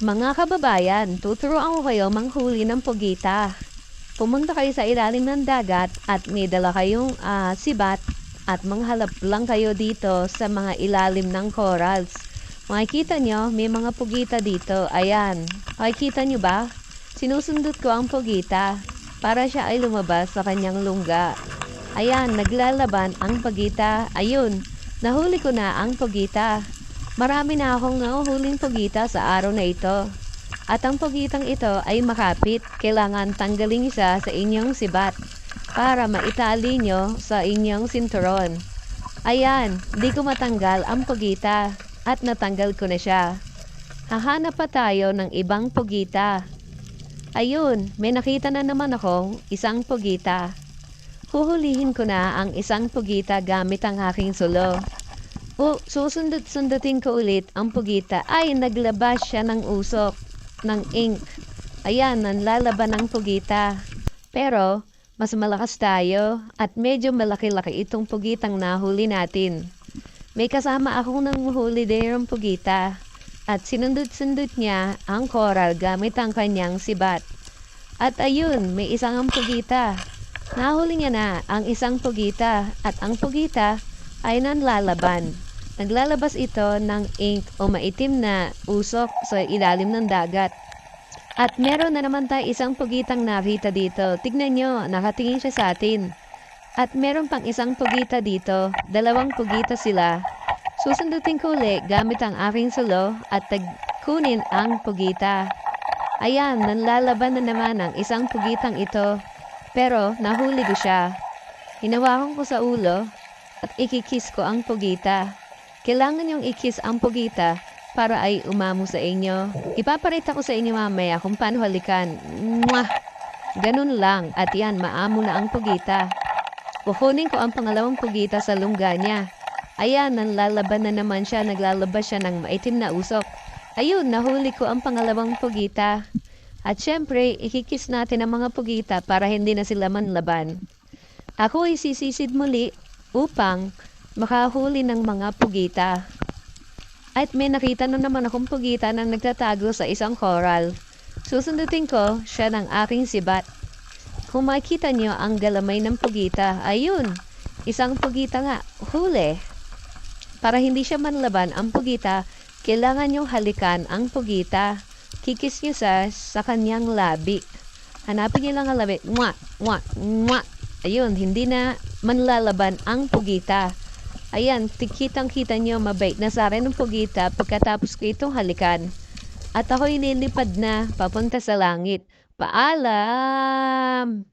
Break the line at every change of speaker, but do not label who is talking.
Mga kababayan, tuturuan ko kayo manghuli ng pugita. Pumunta kayo sa ilalim ng dagat at may dala kayong ah, sibat at manghalap lang kayo dito sa mga ilalim ng corals. Makikita nyo, may mga pugita dito. Ayan. Makikita nyo ba? Sinusundot ko ang pugita para siya ay lumabas sa kanyang lungga. Ayan, naglalaban ang pugita. Ayun, nahuli ko na ang pugita. Marami na akong nahuhuling pugita sa araw na ito. At ang pugitang ito ay makapit. Kailangan tanggalin siya sa inyong sibat para maitali nyo sa inyong sinturon. Ayan, di ko matanggal ang pugita at natanggal ko na siya. Hahanap pa tayo ng ibang pugita. Ayun, may nakita na naman akong isang pugita. Huhulihin ko na ang isang pugita gamit ang aking sulo. O, susundot-sundutin ko ulit ang pugita. Ay, naglabas siya ng usok, ng ink. Ayan, nanlalaban ng pugita. Pero, mas malakas tayo at medyo malaki-laki itong pugitang nahuli natin. May kasama akong nanguhuli din pugita at sinundot-sundot niya ang coral gamit ang kanyang sibat. At ayun, may isang ang pugita. Nahuli niya na ang isang pugita at ang pugita ay nanlalaban. Naglalabas ito ng ink o maitim na usok sa ilalim ng dagat. At meron na naman tayo isang pugitang nakita dito. Tignan nyo, nakatingin siya sa atin. At meron pang isang pugita dito. Dalawang pugita sila. Susundutin ko uli gamit ang aking sulo at tagkunin ang pugita. Ayan, nanlalaban na naman ang isang pugitang ito. Pero nahuli ko siya. Hinawakan ko sa ulo at ikikis ko ang pugita. Kailangan yung ikis ang pugita para ay umamo sa inyo. Ipaparita ko sa inyo mamaya kung paano halikan. Mwah! Ganun lang. At yan, maamo na ang pugita. Kukunin ko ang pangalawang pugita sa lungga niya. Ayan, nanlalaban na naman siya. Naglalabas siya ng maitim na usok. Ayun, nahuli ko ang pangalawang pugita. At syempre, ikikis natin ang mga pugita para hindi na sila manlaban. Ako ay sisisid muli upang makahuli ng mga pugita. At may nakita na naman akong pugita na nagtatago sa isang coral. Susundutin ko siya ng aking sibat. Kung makikita niyo ang galamay ng pugita, ayun, isang pugita nga, huli. Para hindi siya manlaban ang pugita, kailangan niyong halikan ang pugita. Kikis niyo sa, sa kanyang labi. Hanapin niyo lang ang labi. Mwa, mwa, mwa. Ayun, hindi na manlalaban ang pugita. Ayan, tikitang-kita niyo mabait na sa akin ng pugita pagkatapos ko itong halikan. At ako'y nilipad na papunta sa langit. Paalam!